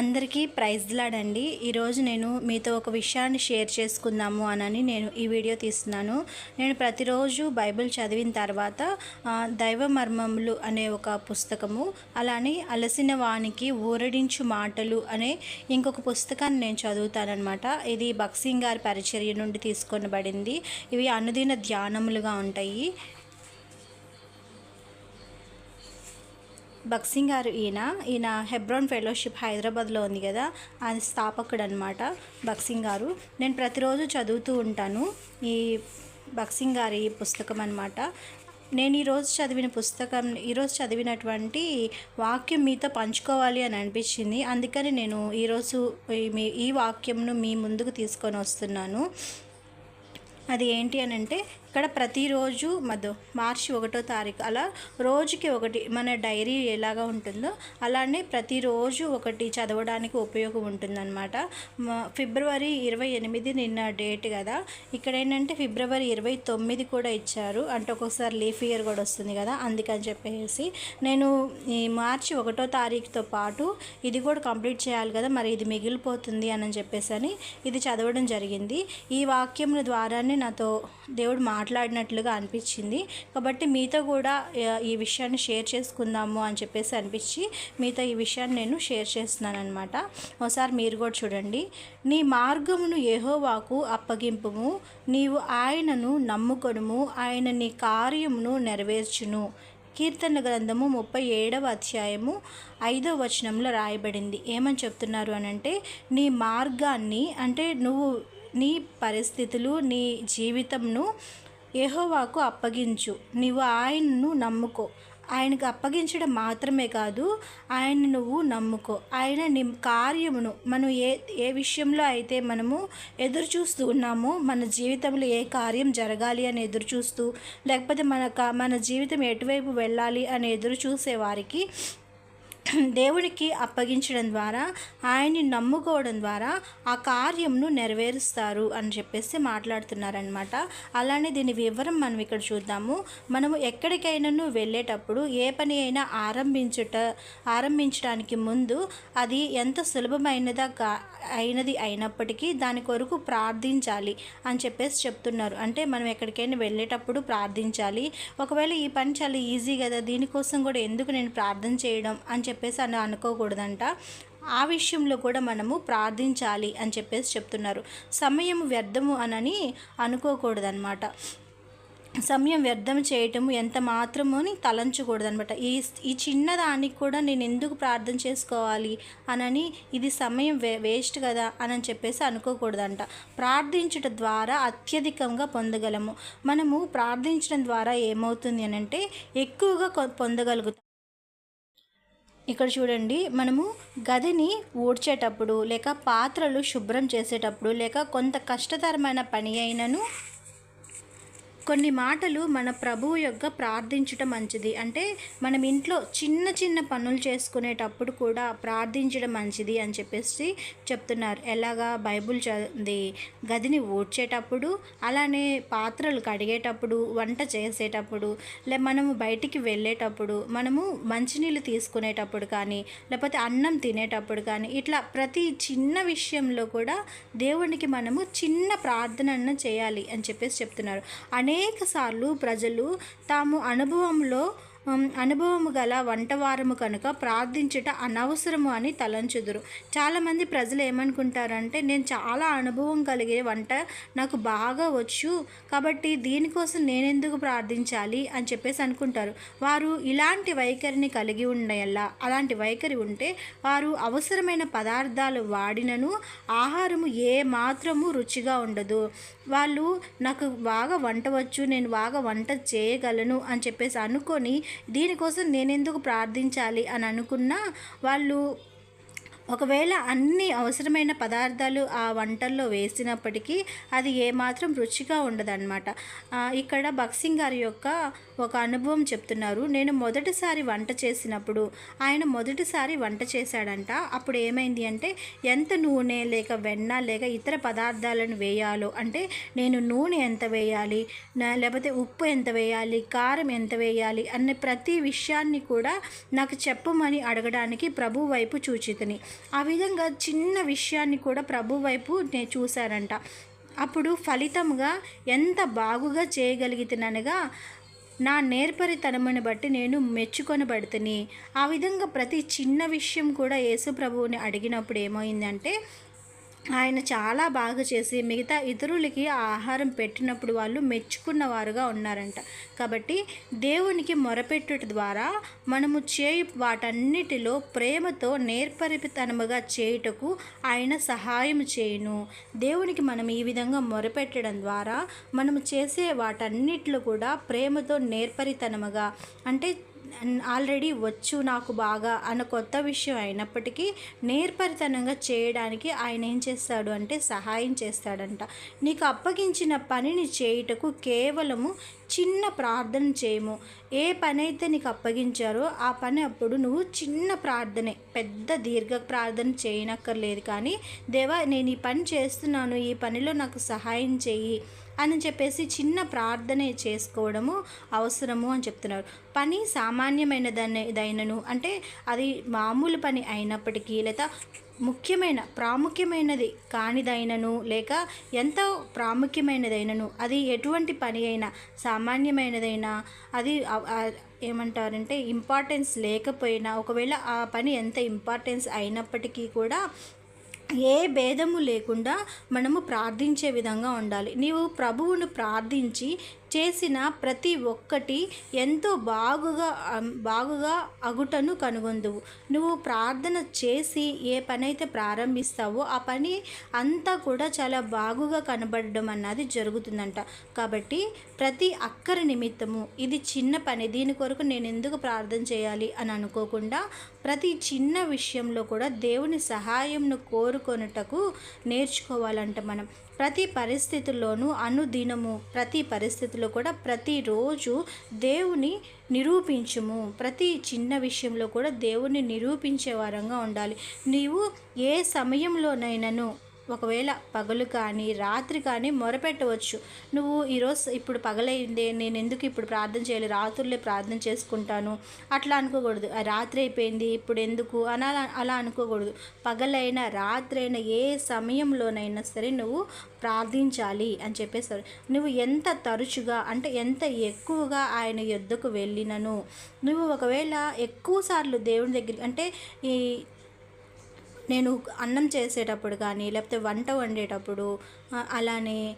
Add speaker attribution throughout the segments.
Speaker 1: అందరికీ ప్రైజ్లాడండి. ఈరోజు నేను మీతో ఒక విషయాన్ని షేర్ చేసుకుందాము అనని నేను ఈ వీడియో తీస్తున్నాను. నేను ప్రతిరోజు బైబిల్ చదివిన తర్వాత దైవ మర్మములు అనే ఒక పుస్తకము అలానే అలసిన వానికి ఊరడించు మాటలు అనే ఇంకొక పుస్తకాన్ని నేను చదువుతానమాట ఇది బక్సింగ్ గారి పరిచర్య నుండి తీసుకొనబడింది. ఇవి అనుదిన ధ్యానములుగా ఉంటాయి. బక్సింగ్ గారు ఈయన ఈయన హెబ్రోన్ ఫెలోషిప్ హైదరాబాద్లో ఉంది కదా ఆయన స్థాపకుడు అనమాట బక్సింగ్ గారు. నేను ప్రతిరోజు చదువుతూ ఉంటాను ఈ బక్సింగ్ గారి పుస్తకం అనమాట నేను ఈరోజు చదివిన పుస్తకం ఈరోజు చదివినటువంటి వాక్యం మీతో పంచుకోవాలి అని అనిపించింది. అందుకని నేను ఈరోజు ఈ- మీ ఈ వాక్యంను మీ ముందుకు తీసుకొని వస్తున్నాను. అది ఏంటి అని అంటే ఇక్కడ ప్రతిరోజు మధు మార్చి ఒకటో తారీఖు అలా రోజుకి ఒకటి మన డైరీ ఎలాగా ఉంటుందో అలానే ప్రతిరోజు ఒకటి చదవడానికి ఉపయోగం ఉంటుందన్నమాట. మ- ఫిబ్రవరి ఇరవై ఎనిమిది నిన్న డేట్ కదా. ఇక్కడ ఏంటంటే ఫిబ్రవరి ఇరవై తొమ్మిది కూడా ఇచ్చారు. అంటే ఒక్కొక్కసారి లీఫ్ ఇయర్ కూడా వస్తుంది కదా అందుకని చెప్పేసి. నేను ఈ మార్చి ఒకటో తారీఖుతో పాటు ఇది కూడా కంప్లీట్ చేయాలి కదా మరి ఇది మిగిలిపోతుంది అని చెప్పేసి అని ఇది చదవడం జరిగింది. ఈ వాక్యముల ద్వారానే నాతో దేవుడు మా మాట్లాడినట్లుగా అనిపించింది. కాబట్టి మీతో కూడా ఈ విషయాన్ని షేర్ చేసుకుందాము అని చెప్పేసి అనిపించి మీతో ఈ విషయాన్ని నేను షేర్ చేస్తున్నాను అనమాట ఒకసారి మీరు కూడా చూడండి. నీ మార్గమును ఏహోవాకు అప్పగింపుము. నీవు ఆయనను నమ్ముకొనుము. ఆయన నీ కార్యమును నెరవేర్చును. కీర్తన గ్రంథము ముప్పై ఏడవ అధ్యాయము ఐదవ వచనంలో రాయబడింది. ఏమని చెప్తున్నారు అని అంటే నీ మార్గాన్ని అంటే నువ్వు నీ పరిస్థితులు నీ జీవితంను యెహోవాకు అప్పగించు. నీవు ఆయనను నమ్ముకో. ఆయనకు అప్పగించడం మాత్రమే కాదు ఆయన నువ్వు నమ్ముకో. ఆయన నీ కార్యమును మనం ఏ ఏ విషయంలో అయితే మనము ఎదురు చూస్తూ ఉన్నామో మన జీవితంలో ఏ కార్యం జరగాలి అని ఎదురు చూస్తూ లేకపోతే మన మన జీవితం ఎటువైపు వెళ్ళాలి అని ఎదురు చూసే వారికి దేవునికి అప్పగించడం ద్వారా ఆయన్ని నమ్ముకోవడం ద్వారా ఆ కార్యంను నెరవేరుస్తారు అని చెప్పేసి మాట్లాడుతున్నారనమాట అలానే దీని వివరం మనం ఇక్కడ చూద్దాము. మనము ఎక్కడికైనాను వెళ్ళేటప్పుడు ఏ పని అయినా ఆరంభించుట ఆరంభించడానికి ముందు అది ఎంత సులభమైనదా కా అయినది అయినప్పటికీ దాని కొరకు ప్రార్థించాలి అని చెప్పేసి చెప్తున్నారు. అంటే మనం ఎక్కడికైనా వెళ్ళేటప్పుడు ప్రార్థించాలి. ఒకవేళ ఈ పని చాలా ఈజీ కదా దీనికోసం కూడా ఎందుకు నేను ప్రార్థన చేయడం అని చెప్పి చెప్పేసి అని అనుకోకూడదంట. ఆ విషయంలో కూడా మనము ప్రార్థించాలి అని చెప్పేసి చెప్తున్నారు. సమయం వ్యర్థము అనని అనుకోకూడదన్నమాట సమయం వ్యర్థం చేయటము ఎంత మాత్రము అని తలంచకూడదు ఈ ఈ చిన్నదానికి కూడా నేను ఎందుకు ప్రార్థన చేసుకోవాలి అనని ఇది సమయం వే వేస్ట్ కదా అని చెప్పేసి అనుకోకూడదంట. ప్రార్థించడం ద్వారా అత్యధికంగా పొందగలము. మనము ప్రార్థించడం ద్వారా ఏమవుతుంది అని అంటే ఎక్కువగా కొ- పొందగలుగుతాం. ఇక్కడ చూడండి మనము గదిని ఊడ్చేటప్పుడు లేక పాత్రలు శుభ్రం చేసేటప్పుడు లేక కొంత కష్టతరమైన పని అయినను కొన్ని మాటలు మన ప్రభువు యొక్క ప్రార్థించటం మంచిది. అంటే మనం ఇంట్లో చిన్న చిన్న పనులు చేసుకునేటప్పుడు కూడా ప్రార్థించడం మంచిది అని చెప్పేసి చెప్తున్నారు. ఎలాగా? బైబుల్ చదివి గదిని ఊడ్చేటప్పుడు అలానే పాత్రలు కడిగేటప్పుడు వంట చేసేటప్పుడు లే మనము బయటికి వెళ్ళేటప్పుడు మనము మంచినీళ్ళు తీసుకునేటప్పుడు కానీ లేకపోతే అన్నం తినేటప్పుడు కానీ ఇట్లా ప్రతి చిన్న విషయంలో కూడా దేవునికి మనము చిన్న ప్రార్థనను చేయాలి అని చెప్పేసి చెప్తున్నారు. అనే సార్లు ప్రజలు తాము అనుభవంలో అనుభవము గల వంటవారము కనుక ప్రార్థించుట అనవసరము అని తలంచుదురు. చాలామంది ప్రజలు ఏమనుకుంటారంటే నేను చాలా అనుభవం కలిగే వంట నాకు బాగా వచ్చు కాబట్టి దీనికోసం నేనెందుకు ప్రార్థించాలి? అని చెప్పేసి అనుకుంటారు. వారు ఇలాంటి వైఖరిని కలిగి ఉండేలా అలాంటి వైఖరి ఉంటే వారు అవసరమైన పదార్థాలు వాడినను ఆహారము ఏ మాత్రము రుచిగా ఉండదు. వాళ్ళు నాకు బాగా వంట వచ్చు నేను బాగా వంట చేయగలను అని చెప్పేసి అనుకొని దీనికోసం నేనెందుకు ప్రార్థించాలి అని అనుకున్నా వాళ్ళు ఒకవేళ అన్ని అవసరమైన పదార్థాలు ఆ వంటల్లో వేసినప్పటికీ అది ఏమాత్రం రుచిగా ఉండదన్నమాట. ఇక్కడ బక్సింగ్ గారి యొక్క ఒక అనుభవం చెప్తున్నారు. నేను మొదటిసారి వంట చేసినప్పుడు ఆయన మొదటిసారి వంట చేశాడంట. అప్పుడు ఏమైంది అంటే ఎంత నూనె లేక వెన్న లేక ఇతర పదార్థాలను వేయాలో అంటే నేను నూనె ఎంత వేయాలి నా- లేకపోతే ఉప్పు ఎంత వేయాలి కారం ఎంత వేయాలి అనే ప్రతి విషయాన్ని కూడా నాకు చెప్పమని అడగడానికి ప్రభు వైపు చూచితిని. ఆ విధంగా చిన్న విషయాన్ని కూడా ప్రభు వైపు నేను చూశారంట. అప్పుడు ఫలితంగా ఎంత బాగుగా చేయగలిగితేననగా నా నేర్పరితనమును బట్టి నేను మెచ్చుకొనబడుతుని. ఆ విధంగా ప్రతి చిన్న విషయం కూడా యేసు ప్రభువుని అడిగినప్పుడు ఏమైందంటే ఆయన చాలా బాగా చేసి మిగతా ఇతరులకి ఆహారం పెట్టినప్పుడు వాళ్ళు మెచ్చుకున్నవారుగా ఉన్నారంట. కాబట్టి దేవునికి మొరపెట్టుట ద్వారా మనము చేయి వాటన్నిటిలో ప్రేమతో నేర్పరితనముగా చేయుటకు ఆయన సహాయం చేయును. దేవునికి మనం ఈ విధంగా మొరపెట్టడం ద్వారా మనము చేసే వాటన్నిటిలో కూడా ప్రేమతో నేర్పరితనముగా అంటే ఆల్రెడీ వచ్చు నాకు బాగా అన్న కొత్త విషయం అయినప్పటికీ నేర్పరితనంగా చేయడానికి ఆయన ఏం చేస్తాడు అంటే సహాయం చేస్తాడంట. నీకు అప్పగించిన పనిని చేయుటకు కేవలము చిన్న ప్రార్థన చేయము. ఏ పని అయితే నీకు అప్పగించారో ఆ పని అప్పుడు నువ్వు చిన్న ప్రార్థనే పెద్ద దీర్ఘ ప్రార్థన చేయనక్కర్లేదు. కానీ దేవా నేను ఈ పని చేస్తున్నాను ఈ పనిలో నాకు సహాయం చెయ్యి అని చెప్పేసి చిన్న ప్రార్థనే చేసుకోవడము అవసరము అని చెప్తున్నారు. పని సామాన్యమైనదనే దైనను అంటే అది మామూలు పని అయినప్పటికీ లేదా ముఖ్యమైన ప్రాముఖ్యమైనది కానిదైనను లేక ఎంతో ప్రాముఖ్యమైనదైనను అది ఎటువంటి పని అయినా సామాన్యమైనదైనా అది ఏమంటారంటే ఇంపార్టెన్స్ లేకపోయినా ఒకవేళ ఆ పని ఎంత ఇంపార్టెన్స్ అయినప్పటికీ కూడా ఏ భేదము లేకుండా మనము ప్రార్థించే విధంగా ఉండాలి. నీవు ప్రభువును ప్రార్థించి చేసిన ప్రతి ఒక్కటి ఎంతో బాగుగా బాగుగా అగుటను కనుగొందువు. నువ్వు ప్రార్థన చేసి ఏ పనైతే ప్రారంభిస్తావో ఆ పని అంతా కూడా చాలా బాగుగా కనబడడం అన్నది జరుగుతుందంట. కాబట్టి ప్రతి అక్కరి నిమిత్తము ఇది చిన్న పని దీని కొరకు నేను ఎందుకు ప్రార్థన చేయాలి అని అనుకోకుండా ప్రతి చిన్న విషయంలో కూడా దేవుని సహాయంను కోరుకొనుటకు నేర్చుకోవాలంట మనం. ప్రతి పరిస్థితుల్లోనూ అనుదినము ప్రతి పరిస్థితిలో కూడా ప్రతిరోజు దేవుని నిరూపించుము. ప్రతి చిన్న విషయంలో కూడా దేవుని నిరూపించే వారంగా ఉండాలి. నీవు ఏ సమయంలోనైనాను ఒకవేళ పగలు కానీ రాత్రి కానీ మొరపెట్టవచ్చు. నువ్వు ఈరోజు ఇప్పుడు పగలైందే నేను ఎందుకు ఇప్పుడు ప్రార్థన చేయాలి? రాత్రులే ప్రార్థన చేసుకుంటాను. అట్లా అనుకోకూడదు. "ఆ, రాత్రి అయిపోయింది ఇప్పుడు ఎందుకు? అని అలా అలా అనుకోకూడదు. పగలైనా రాత్రి అయినా ఏ సమయంలోనైనా సరే నువ్వు ప్రార్థించాలి అని చెప్పేసారు నువ్వు ఎంత తరచుగా అంటే ఎంత ఎక్కువగా ఆయన యుద్ధకు వెళ్ళినను? నువ్వు ఒకవేళ ఎక్కువ సార్లు దేవుని దగ్గర అంటే ఈ నేను అన్నం చేసేటప్పుడు కానీ లేకపోతే వంట వండేటప్పుడు అలానే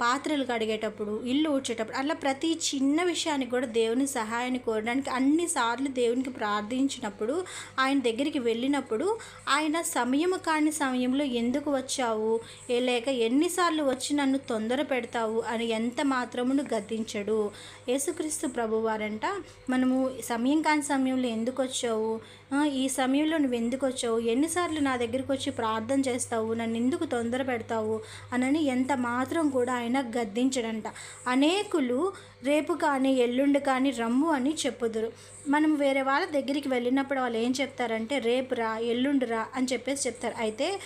Speaker 1: పాత్రలు కడిగేటప్పుడు ఇల్లు ఊడ్చేటప్పుడు అలా ప్రతి చిన్న విషయానికి కూడా దేవుని సహాయాన్ని కోరడానికి అన్నిసార్లు దేవునికి ప్రార్థించినప్పుడు ఆయన దగ్గరికి వెళ్ళినప్పుడు ఆయన సమయం కాని సమయంలో ఎందుకు వచ్చావు? లేక ఎన్నిసార్లు వచ్చి నన్ను తొందర పెడతావు? అని ఎంత మాత్రమును గద్దించడు. యేసుక్రీస్తు ప్రభువారంట మనము సమయం కాని సమయంలో ఎందుకు వచ్చావు? ఈ సమయంలో నువ్వు ఎందుకు వచ్చావు ఎన్నిసార్లు నా దగ్గరికి వచ్చి ప్రార్థన చేస్తావు? నన్ను ఎందుకు తొందర పెడతావు? అనని ఎంత మాత్రం కూడా ఆయన గద్దించడంట. అనేకులు రేపు కానీ ఎల్లుండి కానీ రమ్ము అని చెప్పుదురు. మనం వేరే వాళ్ళ దగ్గరికి వెళ్ళినప్పుడు వాళ్ళు ఏం చెప్తారంటే రేపు రా ఎల్లుండి రా అని చెప్పేసి చెప్తారు. అయితే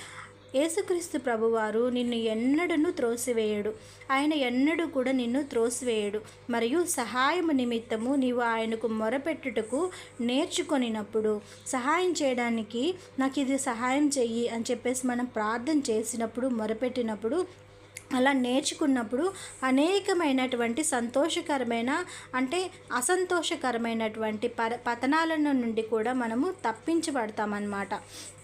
Speaker 1: యేసుక్రీస్తు ప్రభువారు నిన్ను ఎన్నడను త్రోసివేయడు. ఆయన ఎన్నడూ కూడా నిన్ను త్రోసివేయడు. మరియు సహాయము నిమిత్తము నీవు ఆయనకు మొరపెట్టుటకు నేర్చుకొనినప్పుడు సహాయం చేయడానికి నాకు ఇది సహాయం చెయ్యి అని చెప్పేసి మనం ప్రార్థన చేసినప్పుడు మొరపెట్టినప్పుడు అలా నేర్చుకున్నప్పుడు అనేకమైనటువంటి సంతోషకరమైన అంటే అసంతోషకరమైనటువంటి పర పతనాల నుండి కూడా మనము తప్పించబడతామన్నమాట.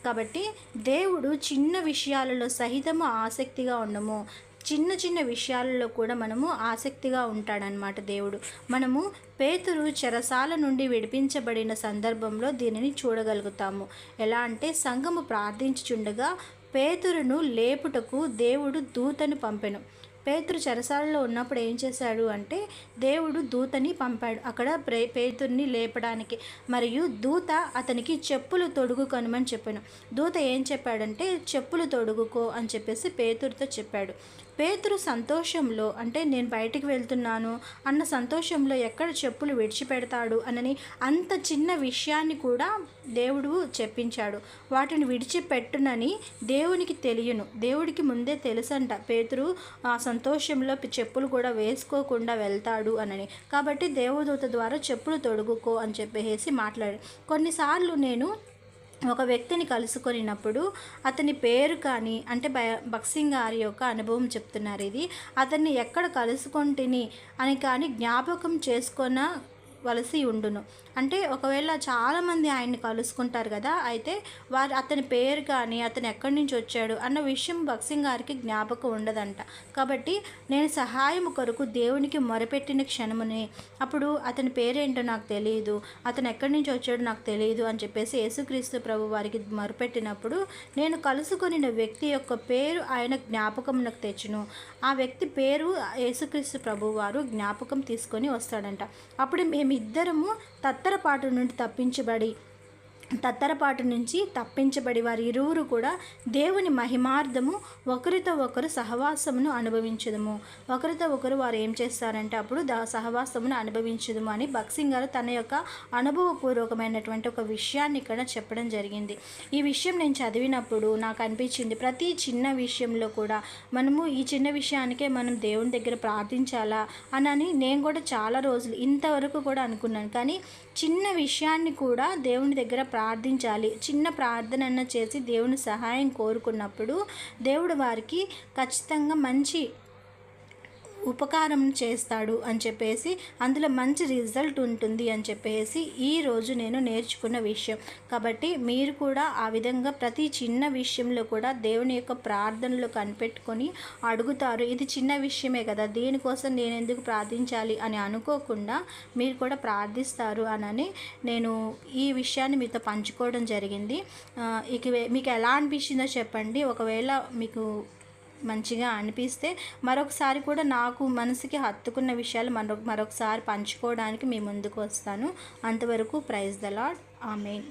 Speaker 1: కాబట్టి దేవుడు చిన్న విషయాలలో సహితము ఆసక్తిగా ఉండము. చిన్న చిన్న విషయాలలో కూడా మనము ఆసక్తిగా ఉంటాడనమాట దేవుడు. మనము పేతురు చెరసాల నుండి విడిపించబడిన సందర్భంలో దీనిని చూడగలుగుతాము. ఎలా అంటే సంఘము ప్రార్థించుచుండగా పేతురును లేపుటకు దేవుడు దూతను పంపెను. పేతురు చెరసాలలో ఉన్నప్పుడు ఏం చేశాడు అంటే దేవుడు దూతని పంపాడు. అక్కడ ప్రే పేతుర్ని లేపడానికి మరియు దూత అతనికి చెప్పులు తొడుగు కనుమని చెప్పాను. దూత ఏం చెప్పాడంటే చెప్పులు తొడుగుకో అని చెప్పేసి పేతురుతో చెప్పాడు. పేతురు సంతోషంలో అంటే నేను బయటికి వెళ్తున్నాను అన్న సంతోషంలో ఎక్కడ చెప్పులు విడిచిపెడతాడు అనని అంత చిన్న విషయాన్ని కూడా దేవుడు చెప్పించాడు. వాటిని విడిచిపెట్టునని దేవునికి తెలియను. దేవుడికి ముందే తెలుసంట. పేతురు ఆ సంతోషంలో చెప్పులు కూడా వేసుకోకుండా వెళ్తాడు అనని. కాబట్టి దేవదూత ద్వారా చెప్పులు తొడుగుకో అని చెప్పేసి మాట్లాడాడు. కొన్నిసార్లు నేను ఒక వ్యక్తిని కలుసుకొనినప్పుడు అతని పేరు కానీ అంటే భయ బక్సింగ్ గారి యొక్క అనుభవం చెప్తున్నారు ఇది. అతన్ని ఎక్కడ కలుసుకొంటిని అని కానీ జ్ఞాపకం చేసుకొన వలసి ఉండును. అంటే ఒకవేళ చాలామంది ఆయన్ని కలుసుకుంటారు కదా అయితే వారు అతని పేరు కానీ అతను ఎక్కడి నుంచి వచ్చాడు అన్న విషయం భక్సింగ్ గారికి జ్ఞాపకం ఉండదంట. కాబట్టి నేను సహాయం కొరకు దేవునికి మొరపెట్టిన క్షణముని అప్పుడు అతని పేరేంటో నాకు తెలియదు అతను ఎక్కడి నుంచి వచ్చాడో నాకు తెలియదు అని చెప్పేసి యేసుక్రీస్తు ప్రభు వారికి మొరపెట్టినప్పుడు నేను కలుసుకొనిన వ్యక్తి యొక్క పేరు ఆయన జ్ఞాపకమునకు తెచ్చును. ఆ వ్యక్తి పేరు యేసుక్రీస్తు ప్రభు వారు జ్ఞాపకం తీసుకొని వస్తాడంట. అప్పుడు మేమిద్దరము తత్తరపాటు నుండి తప్పించబడి తత్తరపాటు నుంచి తప్పించబడి వారి ఇరువురు కూడా దేవుని మహిమార్థము ఒకరితో ఒకరు సహవాసమును అనుభవించదము. ఒకరితో ఒకరు వారు ఏం చేస్తారంటే అప్పుడు దా సహవాసమును అనుభవించదము అని బక్సింగ్ గారు తన యొక్క అనుభవపూర్వకమైనటువంటి ఒక విషయాన్ని ఇక్కడ చెప్పడం జరిగింది. ఈ విషయం నేను చదివినప్పుడు నాకు అనిపించింది ప్రతి చిన్న విషయంలో కూడా మనము ఈ చిన్న విషయానికే మనం దేవుని దగ్గర ప్రార్థించాలా అని నేను కూడా చాలా రోజులు ఇంతవరకు కూడా అనుకున్నాను. కానీ చిన్న విషయాన్ని కూడా దేవుని దగ్గర ప్రార్థించాలి. చిన్న ప్రార్థన చేసి దేవుని సహాయం కోరుకున్నప్పుడు దేవుడు వారికి ఖచ్చితంగా మంచి ఉపకారం చేస్తాడు అని చెప్పేసి అందులో మంచి రిజల్ట్ ఉంటుంది అని చెప్పేసి ఈరోజు నేను నేర్చుకున్న విషయం. కాబట్టి మీరు కూడా ఆ విధంగా ప్రతి చిన్న విషయంలో కూడా దేవుని యొక్క ప్రార్థనలు కనిపెట్టుకొని అడుగుతారు. ఇది చిన్న విషయమే కదా. దీనికోసం నేను ఎందుకు ప్రార్థించాలి అని అనుకోకుండా మీరు కూడా ప్రార్థిస్తారు అనని నేను ఈ విషయాన్ని మీతో పంచుకోవడం జరిగింది. ఇక మీకు ఎలా అనిపించిందో చెప్పండి. ఒకవేళ మీకు మంచిగా అనిపిస్తే మరొకసారి కూడా నాకు మనసుకి హత్తుకున్న విషయాలు మరొక మరొకసారి పంచుకోవడానికి మీ ముందుకు వస్తాను. అంతవరకు ప్రైజ్ ద లాడ్ ఆమె